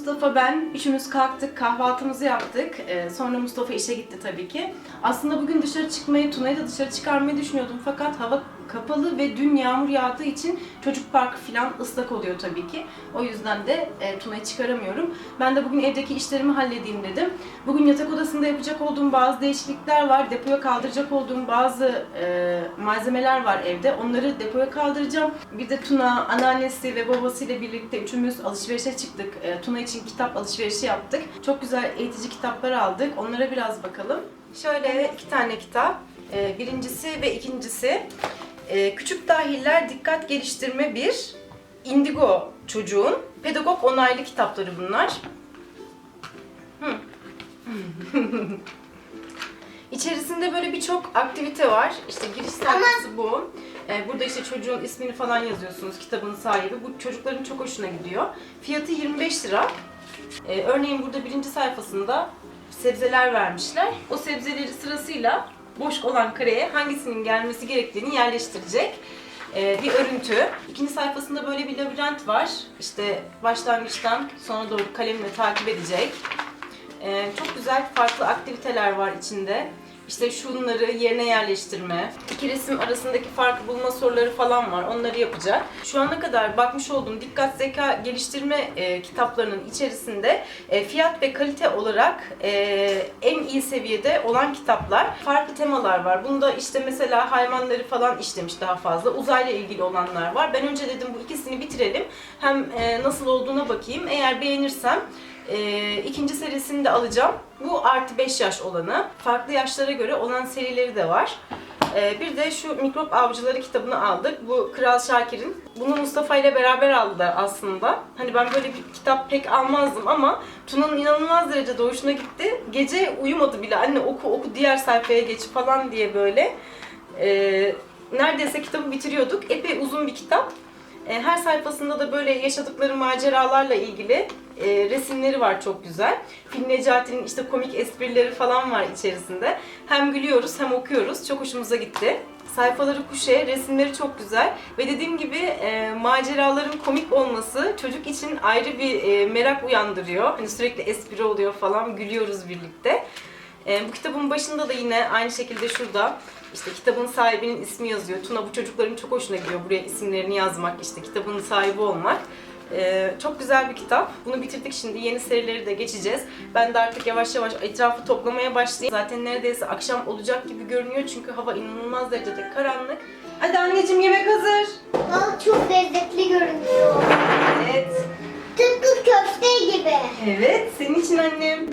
Mustafa, ben üçümüz kalktık, kahvaltımızı yaptık. Ee, sonra Mustafa işe gitti tabii ki. Aslında bugün dışarı çıkmayı, Tuna'yı da dışarı çıkarmayı düşünüyordum. Fakat hava kapalı ve dün yağmur yağdığı için çocuk parkı falan ıslak oluyor tabii ki. O yüzden de e, Tuna'yı çıkaramıyorum. Ben de bugün evdeki işlerimi halledeyim dedim. Bugün yatak odasında yapacak olduğum bazı değişiklikler var. Depoya kaldıracak olduğum bazı e, malzemeler var evde. Onları depoya kaldıracağım. Bir de Tuna, anneannesi ve babasıyla birlikte üçümüz alışverişe çıktık. E, Tuna için kitap alışverişi yaptık. Çok güzel eğitici kitaplar aldık. Onlara biraz bakalım. Şöyle iki tane kitap. E, birincisi ve ikincisi. E, Küçük Dahiller Dikkat Geliştirme 1. Indigo çocuğun. Pedagog onaylı kitapları bunlar. İçerisinde böyle birçok aktivite var. İşte giriş sayfası bu. Ee, burada işte çocuğun ismini falan yazıyorsunuz, kitabın sahibi. Bu çocukların çok hoşuna gidiyor. Fiyatı 25 lira. Ee, örneğin burada birinci sayfasında sebzeler vermişler. O sebzeleri sırasıyla boş olan kareye hangisinin gelmesi gerektiğini yerleştirecek. Ee, bir örüntü. İkinci sayfasında böyle bir labirent var. İşte başlangıçtan sona doğru kalemle takip edecek. Ee, çok güzel farklı aktiviteler var içinde. İşte şunları yerine yerleştirme, iki resim arasındaki farkı bulma soruları falan var. Onları yapacak. Şu ana kadar bakmış olduğum dikkat zeka geliştirme e, kitaplarının içerisinde e, fiyat ve kalite olarak e, en iyi seviyede olan kitaplar. Farklı temalar var. Bunda işte mesela hayvanları falan işlemiş daha fazla. Uzayla ilgili olanlar var. Ben önce dedim bu ikisini bitirelim. Hem e, nasıl olduğuna bakayım. Eğer beğenirsem ee, ikinci serisini de alacağım. Bu artı 5 yaş olanı. Farklı yaşlara göre olan serileri de var. Ee, bir de şu mikrop avcıları kitabını aldık. Bu Kral Şakir'in. Bunu Mustafa ile beraber aldılar aslında. Hani ben böyle bir kitap pek almazdım ama Tuna'nın inanılmaz derecede hoşuna gitti. Gece uyumadı bile. Anne oku oku diğer sayfaya geç falan diye böyle. Ee, neredeyse kitabı bitiriyorduk. Epey uzun bir kitap. E, Her sayfasında da böyle yaşadıkları maceralarla ilgili e, resimleri var çok güzel. Film Necati'nin işte komik esprileri falan var içerisinde. Hem gülüyoruz hem okuyoruz. Çok hoşumuza gitti. Sayfaları kuşe, resimleri çok güzel ve dediğim gibi e, maceraların komik olması çocuk için ayrı bir e, merak uyandırıyor. Hani sürekli espri oluyor falan, gülüyoruz birlikte. E, bu kitabın başında da yine aynı şekilde şurada işte kitabın sahibinin ismi yazıyor. Tuna bu çocukların çok hoşuna gidiyor buraya isimlerini yazmak, işte kitabın sahibi olmak. E, çok güzel bir kitap. Bunu bitirdik şimdi. Yeni serileri de geçeceğiz. Ben de artık yavaş yavaş etrafı toplamaya başlayayım. Zaten neredeyse akşam olacak gibi görünüyor çünkü hava inanılmaz derecede karanlık. Hadi anneciğim yemek hazır. Aa, çok lezzetli görünüyor. Evet. Tıpkı köfte gibi. Evet, senin için annem.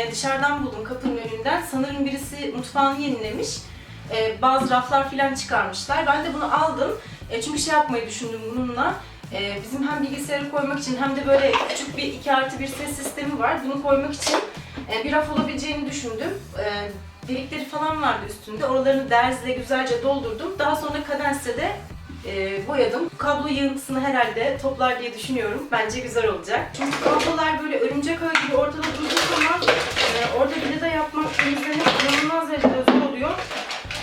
E, dışarıdan buldum kapının önünden. Sanırım birisi mutfağını yenilemiş. E, bazı raflar falan çıkarmışlar. Ben de bunu aldım. E, çünkü şey yapmayı düşündüm bununla. E, bizim hem bilgisayarı koymak için hem de böyle küçük bir 2 artı bir ses sistemi var. Bunu koymak için e, bir raf olabileceğini düşündüm. E, delikleri falan vardı üstünde. Oralarını derzle güzelce doldurdum. Daha sonra kadensle de e, boyadım. Kablo yığıntısını herhalde toplar diye düşünüyorum. Bence güzel olacak. Çünkü kablolar böyle örümcek ağı gibi ortada durduğu zaman e, orada vida yapmak, temizlemek inanılmaz derecede zor oluyor.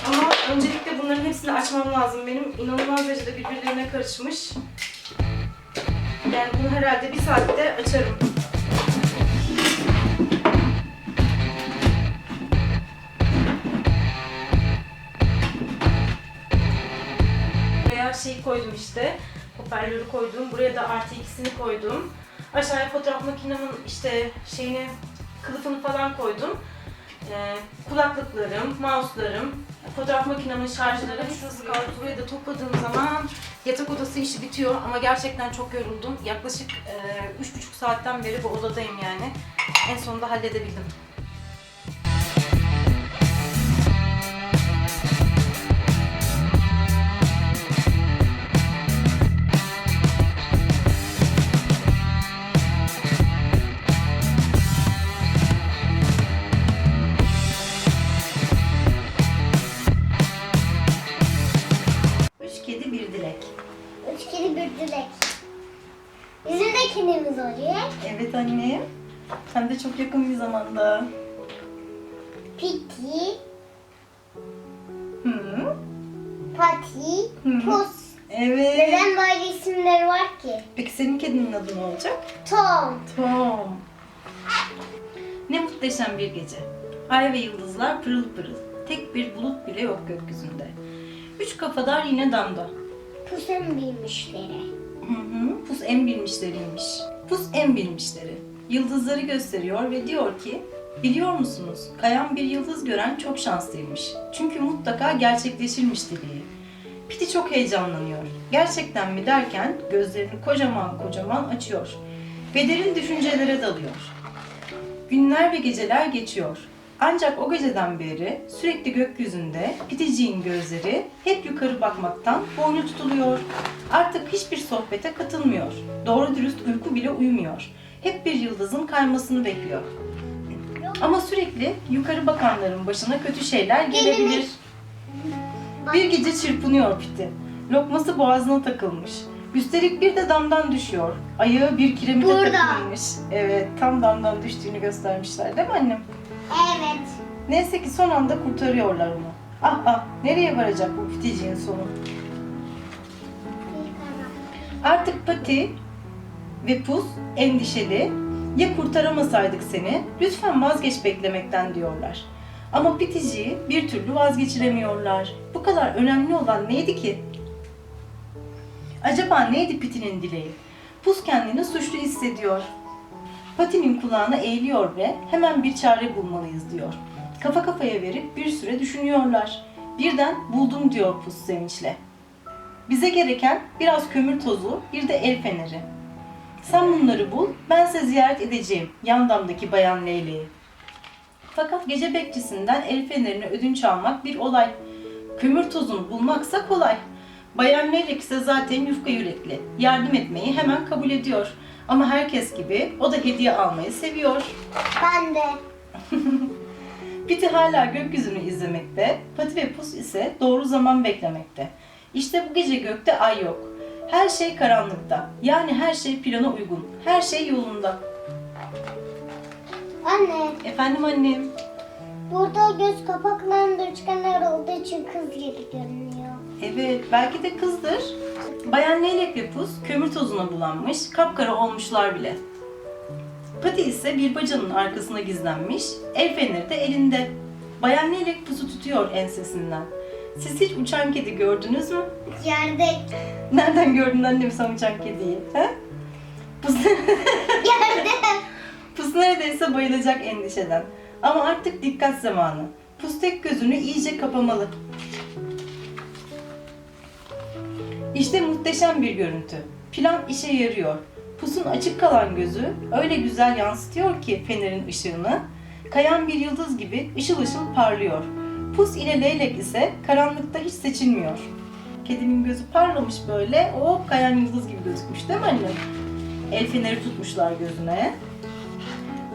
Ama öncelikle bunların hepsini açmam lazım. Benim inanılmaz derecede birbirlerine karışmış. Yani bunu herhalde bir saatte açarım. Buraya şey koydum işte. Hoparlörü koydum. Buraya da artı ikisini koydum. Aşağıya fotoğraf makinemin işte şeyini, kılıfını falan koydum. Ee, kulaklıklarım, mouse'larım, fotoğraf makinemin şarjları kaldı. Burayı da topladığım zaman yatak odası işi bitiyor ama gerçekten çok yoruldum. Yaklaşık e, üç buçuk saatten beri bu odadayım yani. En sonunda halledebildim. Kedimiz oluyor. Evet anne. Hem de çok yakın bir zamanda. Piki, Hı. Pati, Hı. Pus. Evet. Neden böyle isimleri var ki? Peki senin kedinin adı ne olacak? Tom. Tom. Ne muhteşem bir gece. Ay ve yıldızlar pırıl pırıl. Tek bir bulut bile yok gökyüzünde. Üç kafadar yine damda. Pus en bilmişleri. Hı hı. Pus en bilmişleriymiş. Pus en bilmişleri. Yıldızları gösteriyor ve diyor ki Biliyor musunuz? Kayan bir yıldız gören çok şanslıymış. Çünkü mutlaka gerçekleşirmiş dileği. Piti çok heyecanlanıyor. Gerçekten mi derken gözlerini kocaman kocaman açıyor. Ve derin düşüncelere dalıyor. Günler ve geceler geçiyor. Ancak o geceden beri sürekli gökyüzünde Piticiğin gözleri hep yukarı bakmaktan boynu tutuluyor. Artık hiçbir sohbete katılmıyor. Doğru dürüst uyku bile uyumuyor. Hep bir yıldızın kaymasını bekliyor. Ama sürekli yukarı bakanların başına kötü şeyler gelebilir. Bir gece çırpınıyor Piti. Lokması boğazına takılmış. Üstelik bir de damdan düşüyor. Ayağı bir kiremite Burada. takılmış. Evet, tam damdan düştüğünü göstermişler değil mi annem? Evet. Neyse ki son anda kurtarıyorlar onu. Ah ah, nereye varacak bu Piticiğin sonu? Artık Pati ve Pus endişeli. Ya kurtaramasaydık seni, lütfen vazgeç beklemekten diyorlar. Ama Pitici'yi bir türlü vazgeçiremiyorlar. Bu kadar önemli olan neydi ki? Acaba neydi Peti'nin dileği? Pus kendini suçlu hissediyor. Pati'nin kulağına eğiliyor ve hemen bir çare bulmalıyız diyor. Kafa kafaya verip bir süre düşünüyorlar. Birden buldum diyor Pus sevinçle. Bize gereken biraz kömür tozu, bir de el feneri. Sen bunları bul, ben size ziyaret edeceğim yan damdaki bayan Leyle'yi. Fakat gece bekçisinden el fenerini ödünç almak bir olay. Kömür tozunu bulmaksa kolay. Bayan Leylek ise zaten yufka yürekli. Yardım etmeyi hemen kabul ediyor. Ama herkes gibi o da hediye almayı seviyor. Ben de. Piti hala gökyüzünü izlemekte, Pati ve Pus ise doğru zaman beklemekte. İşte bu gece gökte ay yok. Her şey karanlıkta. Yani her şey plana uygun. Her şey yolunda. Anne, Efendim annem. burada göz kapaklarında üçgenler olduğu için kız gibi görünüyor. Evet, belki de kızdır. Bayan Leylek ve Pus kömür tozuna bulanmış, kapkara olmuşlar bile. Pati ise bir bacanın arkasına gizlenmiş, el feneri de elinde. Bayan Leylek Pus'u tutuyor ensesinden. Siz hiç uçan kedi gördünüz mü? Yerde. Nereden gördün annem sen uçan kediyi? He? Pus, Yerde. Pus neredeyse bayılacak endişeden. Ama artık dikkat zamanı. Pus tek gözünü iyice kapamalı. İşte muhteşem bir görüntü. Plan işe yarıyor. Pus'un açık kalan gözü öyle güzel yansıtıyor ki fenerin ışığını. kayan bir yıldız gibi ışıl ışıl parlıyor. Pus ile leylek ise karanlıkta hiç seçilmiyor. Kedimin gözü parlamış böyle, o kayan yıldız gibi gözükmüş değil mi annem? El feneri tutmuşlar gözüne.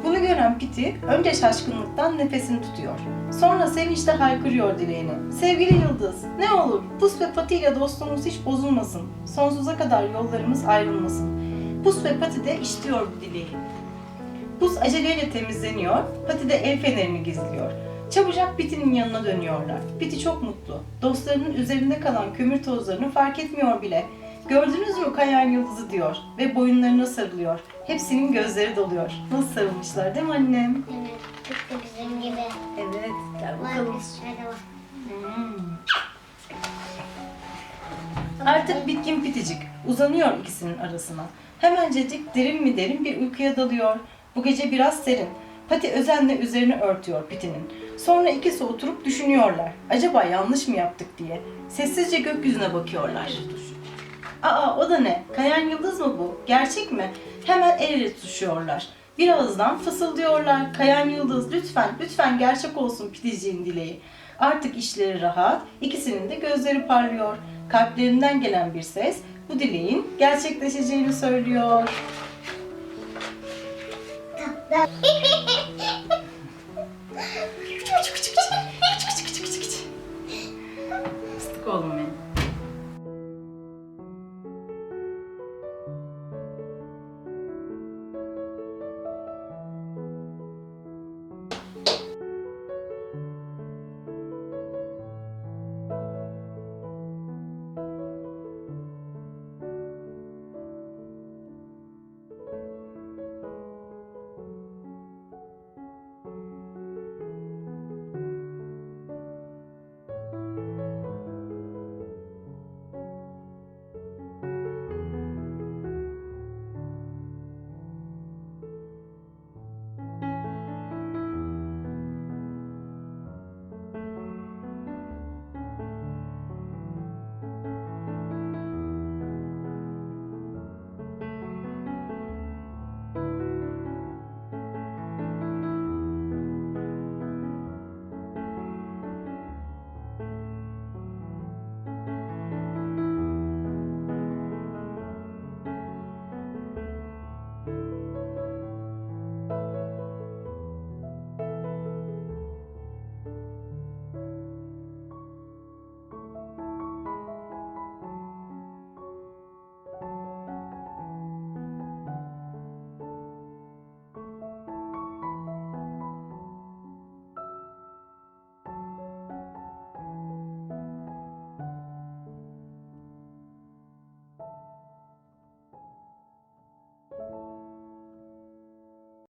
Bunu gören Piti önce şaşkınlıktan nefesini tutuyor. Sonra sevinçle haykırıyor dileğini. Sevgili Yıldız, ne olur Pus ve Pati ile dostluğumuz hiç bozulmasın. Sonsuza kadar yollarımız ayrılmasın. Pus ve Pati de istiyor bu dileği. Pus aceleyle temizleniyor, Pati de el fenerini gizliyor. Çabucak Piti'nin yanına dönüyorlar. Piti çok mutlu. Dostlarının üzerinde kalan kömür tozlarını fark etmiyor bile. Gördünüz mü kayan yıldızı diyor ve boyunlarına sarılıyor. Hepsinin gözleri doluyor. Nasıl sarılmışlar değil mi annem? Evet. Tıpkı bizim gibi. Evet, gel bakalım. Hmm. Artık bitkin piticik. Uzanıyor ikisinin arasına. Hemencecik derin mi derin bir uykuya dalıyor. Bu gece biraz serin. Pati özenle üzerini örtüyor pitinin. Sonra ikisi oturup düşünüyorlar. Acaba yanlış mı yaptık diye. Sessizce gökyüzüne bakıyorlar. Aa o da ne? Kayan yıldız mı bu? Gerçek mi? Hemen el ele tutuşuyorlar. Bir ağızdan fısıldıyorlar. Kayan yıldız lütfen, lütfen gerçek olsun Piticiğin dileği. Artık işleri rahat, ikisinin de gözleri parlıyor. Kalplerinden gelen bir ses bu dileğin gerçekleşeceğini söylüyor. Ben-